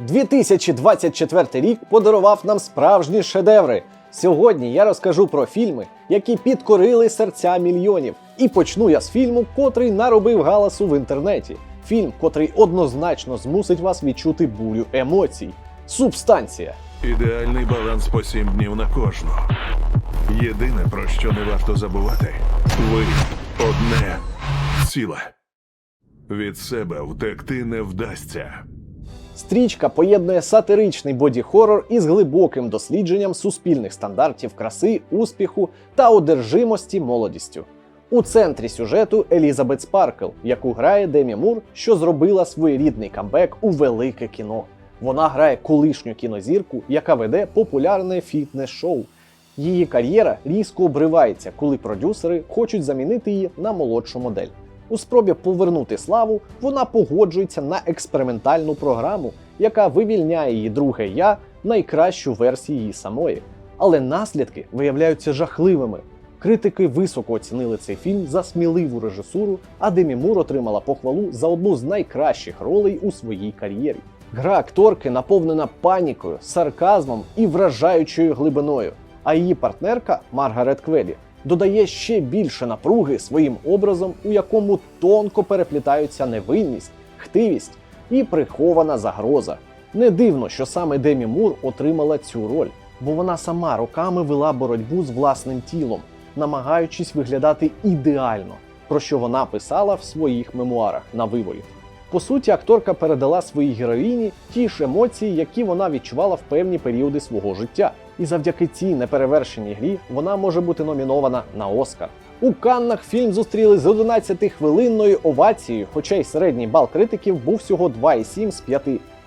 2024 рік подарував нам справжні шедеври. Сьогодні я розкажу про фільми, які підкорили серця мільйонів. І почну я з фільму, котрий наробив галасу в інтернеті. Фільм, котрий однозначно змусить вас відчути бурю емоцій. Субстанція. Ідеальний баланс по сім днів на кожну. Єдине, про що не варто забувати, ви одне ціле. Від себе втекти не вдасться. Стрічка поєднує сатиричний боді-хорор із глибоким дослідженням суспільних стандартів краси, успіху та одержимості молодістю. У центрі сюжету Елізабет Спаркл, яку грає Демі Мур, що зробила своєрідний камбек у велике кіно. Вона грає колишню кінозірку, яка веде популярне фітнес-шоу. Її кар'єра різко обривається, коли продюсери хочуть замінити її на молодшу модель. У спробі повернути славу вона погоджується на експериментальну програму, яка вивільняє її друге я найкращу версію її самої. Але наслідки виявляються жахливими. Критики високо оцінили цей фільм за сміливу режисуру, а Демі Мур отримала похвалу за одну з найкращих ролей у своїй кар'єрі. Гра акторки наповнена панікою, сарказмом і вражаючою глибиною. А її партнерка Маргарет Квелі додає ще більше напруги своїм образом, у якому тонко переплітаються невинність, хтивість і прихована загроза. Не дивно, що саме Демі Мур отримала цю роль, бо вона сама роками вела боротьбу з власним тілом, намагаючись виглядати ідеально, про що вона писала в своїх мемуарах на виворіт. По суті, акторка передала своїй героїні ті ж емоції, які вона відчувала в певні періоди свого життя. І завдяки цій неперевершеній грі вона може бути номінована на Оскар. У Каннах фільм зустріли з 11-хвилинною овацією, хоча й середній бал критиків був всього 2,7 з 5.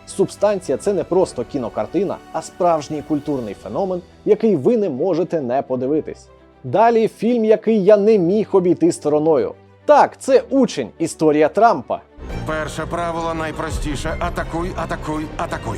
Субстанція це не просто кінокартина, а справжній культурний феномен, який ви не можете не подивитись. Далі фільм, який я не міг обійти стороною. Так, це учень, історія Трампа. Перше правило найпростіше: атакуй, атакуй, атакуй.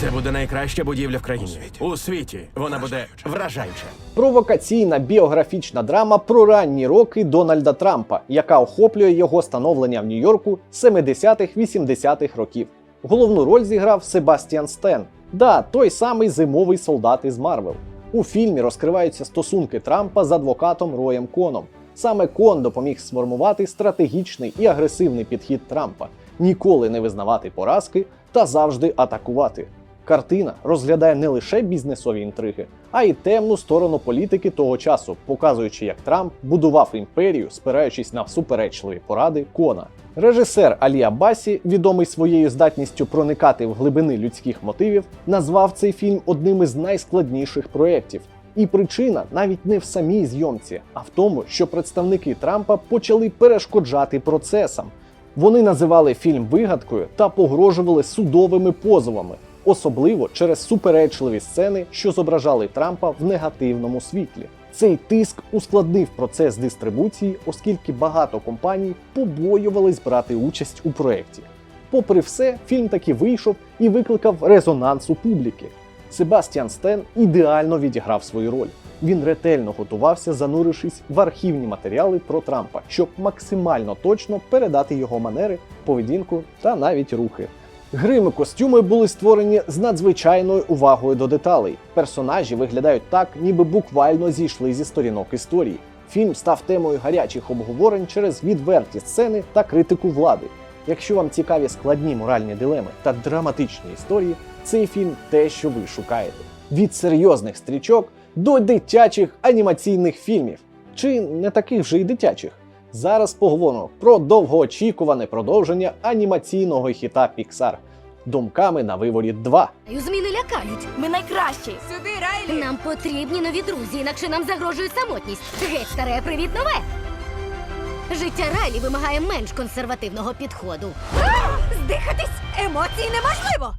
Це буде найкраща будівля в країні. У світі. Вона буде вражаюча. Провокаційна біографічна драма про ранні роки Дональда Трампа, яка охоплює його становлення в Нью-Йорку 70-х-80-х років. Головну роль зіграв Себастьян Стен. Да, той самий зимовий солдат із Марвел. У фільмі розкриваються стосунки Трампа з адвокатом Роєм Коном. Саме Кон допоміг сформувати стратегічний і агресивний підхід Трампа ніколи не визнавати поразки та завжди атакувати. Картина розглядає не лише бізнесові інтриги, а й темну сторону політики того часу, показуючи, як Трамп будував імперію, спираючись на суперечливі поради Кона. Режисер Алі Абасі, відомий своєю здатністю проникати в глибини людських мотивів, назвав цей фільм одним із найскладніших проєктів. І причина навіть не в самій зйомці, а в тому, що представники Трампа почали перешкоджати процесам. Вони називали фільм вигадкою та погрожували судовими позовами, особливо через суперечливі сцени, що зображали Трампа в негативному світлі. Цей тиск ускладнив процес дистрибуції, оскільки багато компаній побоювались брати участь у проєкті. Попри все, фільм таки вийшов і викликав резонанс у публіки. Себастьян Стен ідеально відіграв свою роль. Він ретельно готувався, занурившись в архівні матеріали про Трампа, щоб максимально точно передати його манери, поведінку та навіть рухи. Грими костюми були створені з надзвичайною увагою до деталей. Персонажі виглядають так, ніби буквально зійшли зі сторінок історії. Фільм став темою гарячих обговорень через відверті сцени та критику влади. Якщо вам цікаві складні моральні дилеми та драматичні історії, цей фільм те, що ви шукаєте. Від серйозних стрічок до дитячих анімаційних фільмів. Чи не таких вже й дитячих? Зараз поговоримо про довгоочікуване продовження анімаційного хіта Pixar Думками на виворі 2. Зміни лякають. Ми найкращі. Сюди, Райлі! Нам потрібні нові друзі, інакше нам загрожує самотність. Геть старе, привіт нове! Життя Райлі вимагає менш консервативного підходу. Здихатись емоцій неможливо.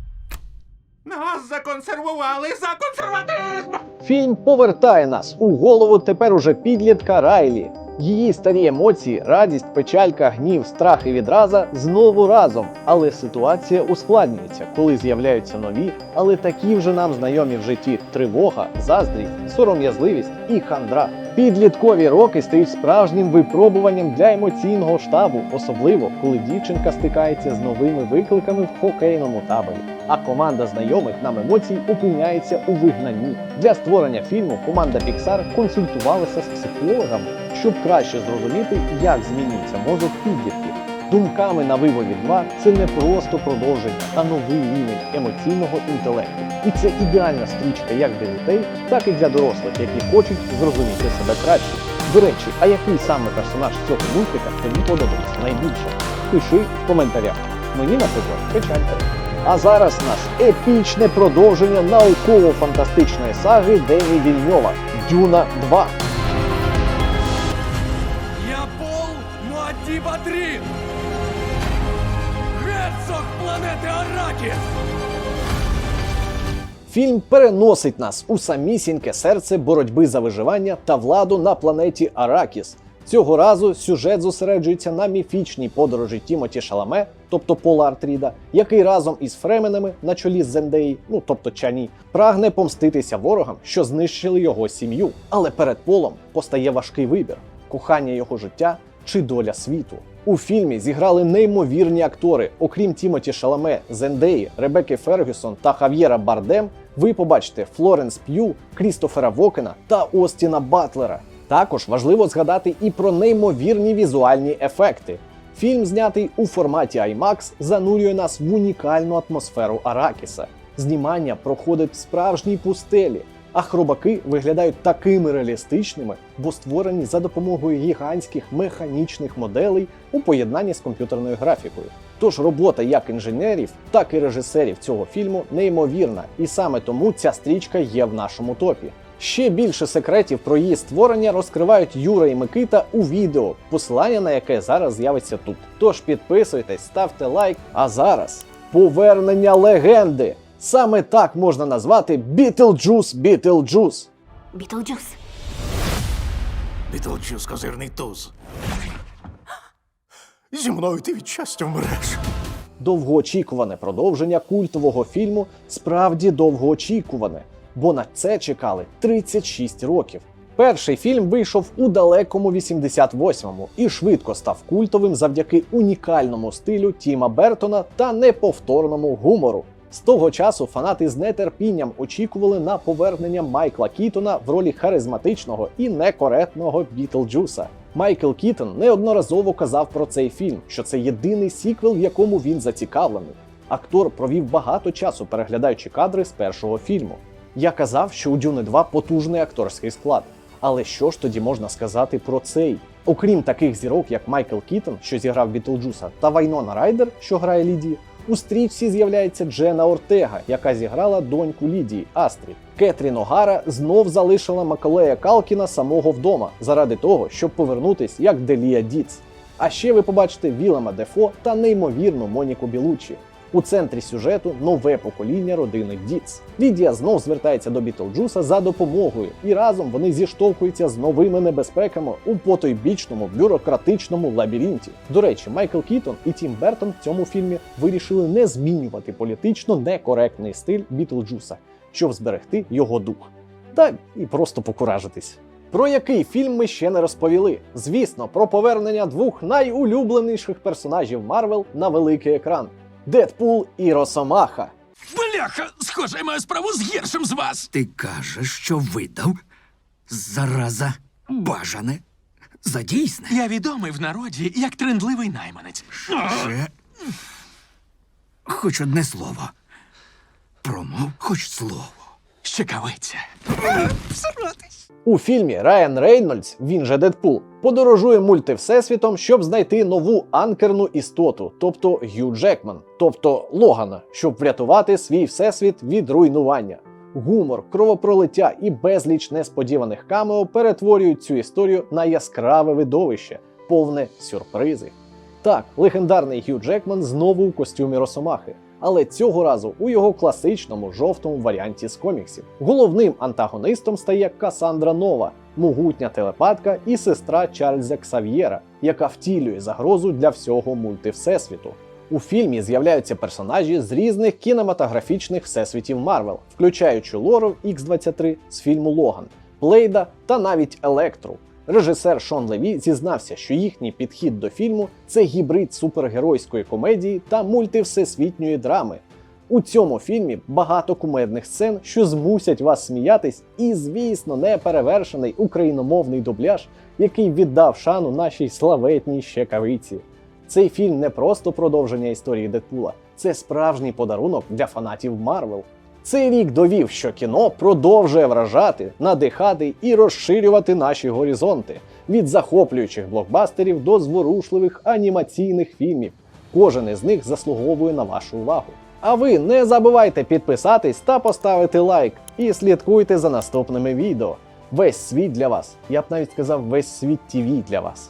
Нас законсервували за консерватизм! Фільм повертає нас у голову тепер уже підлітка Райлі. Її старі емоції, радість, печалька, гнів, страх і відраза знову разом. Але ситуація ускладнюється, коли з'являються нові, але такі вже нам знайомі в житті тривога, заздрість, сором'язливість і хандра. Підліткові роки стають справжнім випробуванням для емоційного штабу, особливо коли дівчинка стикається з новими викликами в хокейному таборі. а команда знайомих нам емоцій опиняється у вигнанні. Для створення фільму команда Pixar консультувалася з психологами, щоб краще зрозуміти, як змінюється мозок підлітків. Думками на виводі 2 це не просто продовження, а новий рівень емоційного інтелекту. І це ідеальна стрічка як для дітей, так і для дорослих, які хочуть зрозуміти себе краще. До речі, а який саме персонаж цього мультика тобі подобається найбільше? Пиши в коментарях. Мені, наприклад, печалька. А зараз у нас епічне продовження науково-фантастичної саги Дені Вільньова Дюна 2. Планети Аракіс! Фільм переносить нас у самісіньке серце боротьби за виживання та владу на планеті Аракіс. Цього разу сюжет зосереджується на міфічній подорожі Тімоті Шаламе, тобто Пола Артріда, який разом із Фременами на чолі з Зендеї, ну тобто Чані, прагне помститися ворогам, що знищили його сім'ю. Але перед Полом постає важкий вибір: кохання його життя чи доля світу. У фільмі зіграли неймовірні актори. Окрім Тімоті Шаламе, Зендеї, Ребекки Фергюсон та Хав'єра Бардем. Ви побачите Флоренс П'ю, Крістофера Вокена та Остіна Батлера. Також важливо згадати і про неймовірні візуальні ефекти. Фільм, знятий у форматі IMAX, занурює нас в унікальну атмосферу Аракіса. Знімання проходить в справжній пустелі, а хробаки виглядають такими реалістичними, бо створені за допомогою гігантських механічних моделей у поєднанні з комп'ютерною графікою. Тож робота як інженерів, так і режисерів цього фільму неймовірна, і саме тому ця стрічка є в нашому топі. Ще більше секретів про її створення розкривають Юра і Микита у відео, посилання на яке зараз з'явиться тут. Тож підписуйтесь, ставте лайк. А зараз повернення легенди. Саме так можна назвати Бітлджус Бітлджус. Бітлджус. Бітлджус козирний туз. Зі мною ти від щастя вмреш. Довгоочікуване продовження культового фільму справді довгоочікуване, бо на це чекали 36 років. Перший фільм вийшов у далекому 88-му і швидко став культовим завдяки унікальному стилю Тіма Бертона та неповторному гумору. З того часу фанати з нетерпінням очікували на повернення Майкла Кітона в ролі харизматичного і некоректного Бітлджуса. Майкл Кітон неодноразово казав про цей фільм, що це єдиний сіквел, в якому він зацікавлений. Актор провів багато часу, переглядаючи кадри з першого фільму. Я казав, що у Дюни 2 потужний акторський склад. Але що ж тоді можна сказати про цей? Окрім таких зірок, як Майкл Кітон, що зіграв Бітлджуса, та Вайнона Райдер, що грає Лідію, у стрічці з'являється Джена Ортега, яка зіграла доньку Лідії Астрід. Кетрін Огара знов залишила Макалея Калкіна самого вдома заради того, щоб повернутись як Делія Діц. А ще ви побачите Вілама Дефо та неймовірну Моніку Білучі. У центрі сюжету нове покоління родини Діц. Лідія знов звертається до Бітлджуса за допомогою, і разом вони зіштовхуються з новими небезпеками у потойбічному бюрократичному лабіринті. До речі, Майкл Кітон і Тім Бертон в цьому фільмі вирішили не змінювати політично некоректний стиль Бітлджуса, щоб зберегти його дух. Та і просто покуражитись. Про який фільм ми ще не розповіли? Звісно, про повернення двох найулюбленіших персонажів Марвел на великий екран: Дедпул і Росомаха. Бляха, схоже, я маю справу з гіршим з вас. Ти кажеш, що видав? Зараза, бажане. За дійсне. Я відомий в народі як трендливий найманець. Ще... Хоч одне слово. Промов хоч слово. Щекавиця. У фільмі Райан Рейнольдс, він же Дедпул, подорожує мультивсесвітом, щоб знайти нову анкерну істоту, тобто Гью Джекман, тобто Логана, щоб врятувати свій всесвіт від руйнування. Гумор, кровопролиття і безліч несподіваних камео перетворюють цю історію на яскраве видовище, повне сюрпризи. Так, легендарний Гью Джекман знову у костюмі Росомахи, але цього разу у його класичному жовтому варіанті з коміксів. Головним антагонистом стає Касандра Нова, могутня телепатка і сестра Чарльза Ксав'єра, яка втілює загрозу для всього мультивсесвіту. У фільмі з'являються персонажі з різних кінематографічних всесвітів Марвел, включаючи Лору X-23 з фільму Логан, Блейда та навіть Електру. Режисер Шон Леві зізнався, що їхній підхід до фільму це гібрид супергеройської комедії та мультивсесвітньої драми. У цьому фільмі багато кумедних сцен, що змусять вас сміятись, і, звісно, неперевершений україномовний дубляж, який віддав шану нашій славетній щекавиці. Цей фільм не просто продовження історії Дедпула, це справжній подарунок для фанатів Марвел. Цей рік довів, що кіно продовжує вражати, надихати і розширювати наші горизонти від захоплюючих блокбастерів до зворушливих анімаційних фільмів. Кожен із них заслуговує на вашу увагу. А ви не забувайте підписатись та поставити лайк і слідкуйте за наступними відео. Весь світ для вас. Я б навіть сказав, весь світ ТВ для вас.